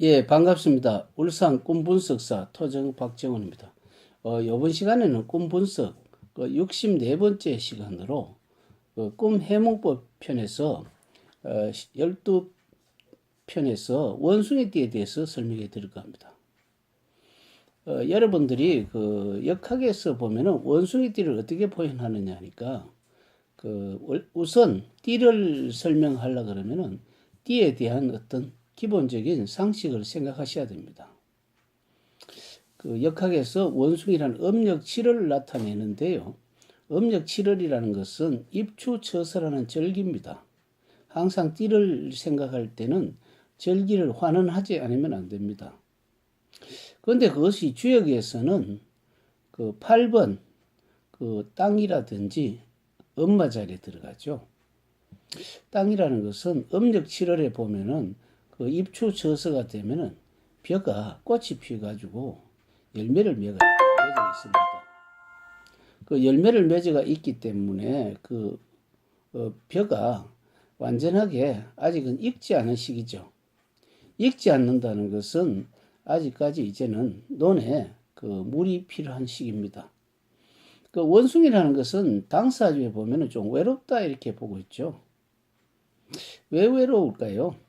예, 반갑습니다. 울산 꿈분석사 토정 박정원입니다. 어, 이번 시간에는 꿈분석 그 64번째 시간으로 그 꿈해몽법 편에서 어, 12편에서 원숭이띠에 대해서 설명해 드릴까 합니다. 어, 여러분들이 그 역학에서 보면은 원숭이띠를 어떻게 표현하느냐 하니까 그 월- 우선 띠를 설명하려 그러면은 띠에 대한 어떤 기본적인 상식을 생각하셔야 됩니다. 그 역학에서 원숭이라는 음력 7월을 나타내는데요. 음력 7월이라는 것은 입추처서라는 절기입니다. 항상 띠를 생각할 때는 절기를 환원하지 않으면 안 됩니다. 그런데 그것이 주역에서는 그 8번 그 땅이라든지 엄마 자리에 들어가죠. 땅이라는 것은 음력 7월에 보면은 그 입추 저서가 되면은 벼가 꽃이 피어가지고 열매를 맺어 맺어 있습니다. 그 열매를 맺어가 있기 때문에 그 어, 벼가 완전하게 아직은 익지 않은 시기죠. 익지 않는다는 것은 아직까지 이제는 논에 그 물이 필요한 시기입니다. 그 원숭이라는 것은 당사주에 보면은 좀 외롭다 이렇게 보고 있죠. 왜 외로울까요?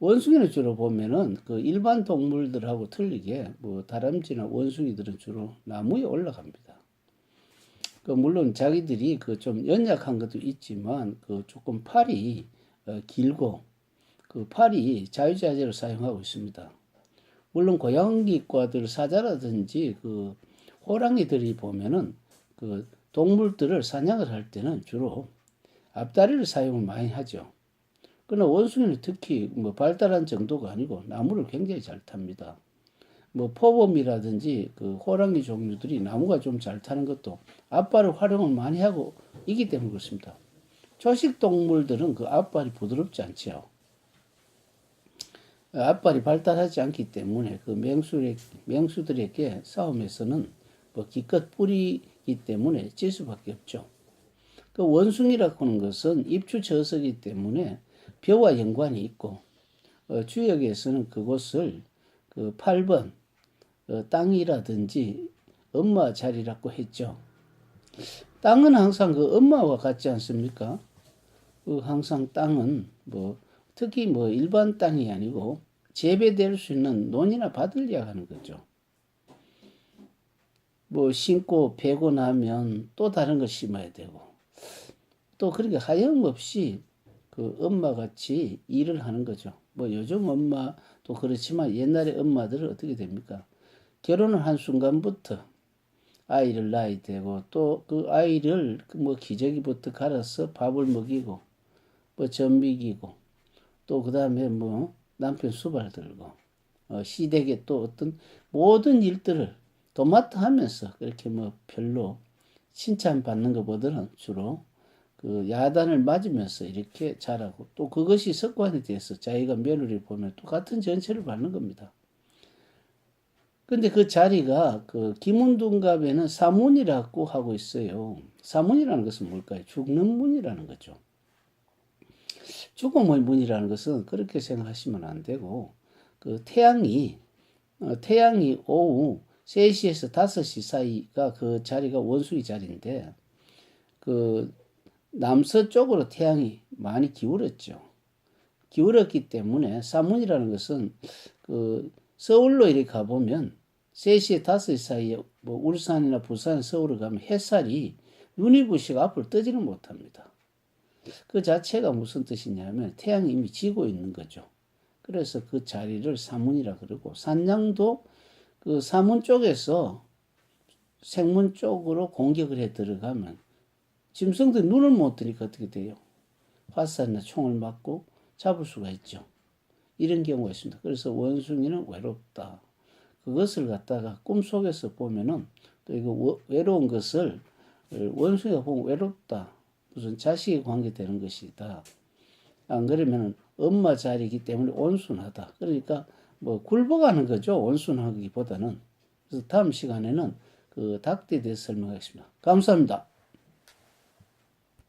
원숭이는 주로 보면은 그 일반 동물들하고 틀리게 뭐 다람쥐나 원숭이들은 주로 나무에 올라갑니다. 그 물론 자기들이 그 좀 연약한 것도 있지만 그 조금 팔이 어, 길고 그 팔이 자유자재로 사용하고 있습니다. 물론 고양이과들 사자라든지 그 호랑이들이 보면은 그 동물들을 사냥을 할 때는 주로 앞다리를 사용을 많이 하죠. 그러나 원숭이는 특히 뭐 발달한 정도가 아니고 나무를 굉장히 잘 탑니다. 뭐 포범이라든지 그 호랑이 종류들이 나무가 좀 잘 타는 것도 앞발을 활용을 많이 하고 있기 때문에 그렇습니다. 초식 동물들은 그 앞발이 부드럽지 않지요. 앞발이 발달하지 않기 때문에 그 맹수의, 맹수들에게 싸움에서는 뭐 기껏 뿌리기 때문에 질 수밖에 없죠. 그 원숭이라고 하는 것은 입추 저석이기 때문에 벼와 연관이 있고 어, 주역에서는 그곳을 그 8번 어, 땅이라든지 엄마 자리라고 했죠. 땅은 항상 그 엄마와 같지 않습니까? 그 항상 땅은 뭐 특히 뭐 일반 땅이 아니고 재배될 수 있는 논이나 밭을 이야기하는 거죠. 뭐 심고 베고 나면 또 다른 걸 심어야 되고 또 그렇게 하염없이 그 엄마 같이 일을 하는 거죠. 뭐 요즘 엄마도 그렇지만 옛날에 엄마들은 어떻게 됩니까? 결혼을 한 순간부터 아이를 낳아야 되고 또 그 아이를 뭐 기저귀부터 갈아서 밥을 먹이고 뭐 전비기고 또 그 다음에 뭐 남편 수발 들고 어, 시댁에 또 어떤 모든 일들을 도맡아 하면서 그렇게 뭐 별로 칭찬받는 것보다는 주로 그 야단을 맞으면서 이렇게 자라고 또 그것이 습관이 돼서 자기가 며느리 보면 똑같은 전체를 받는 겁니다. 근데 그 자리가 그 김운동갑에는 사문이라고 하고 있어요. 사문이라는 것은 뭘까요? 죽는 문이라는 거죠. 죽음의 문이라는 것은 그렇게 생각하시면 안 되고 그 태양이 어, 태양이 오후 3시에서 5시 사이가 그 자리가 원숭이 자리인데 그 남서쪽으로 태양이 많이 기울었죠. 기울었기 때문에 사문이라는 것은 그 서울로 이렇게 가보면 3시에 5시 사이에 뭐 울산이나 부산, 서울을 가면 햇살이 눈이 부시고 앞으로 뜨지는 못합니다. 그 자체가 무슨 뜻이냐면 태양이 이미 지고 있는 거죠. 그래서 그 자리를 사문이라 그러고 산양도 그 사문 쪽에서 생문 쪽으로 공격을 해 들어가면 짐승들 눈을 못 뜨니까 어떻게 돼요? 화살이나 총을 맞고 잡을 수가 있죠. 이런 경우가 있습니다. 그래서 원숭이는 외롭다. 그것을 갖다가 꿈속에서 보면은 또 이거 외로운 것을 원숭이가 보면 외롭다. 무슨 자식이 관계되는 것이다. 안 그러면은 엄마 자리이기 때문에 온순하다. 그러니까 뭐 굴복하는 거죠. 온순하기보다는. 그래서 다음 시간에는 그 닭띠에 대해서 설명하겠습니다. 감사합니다.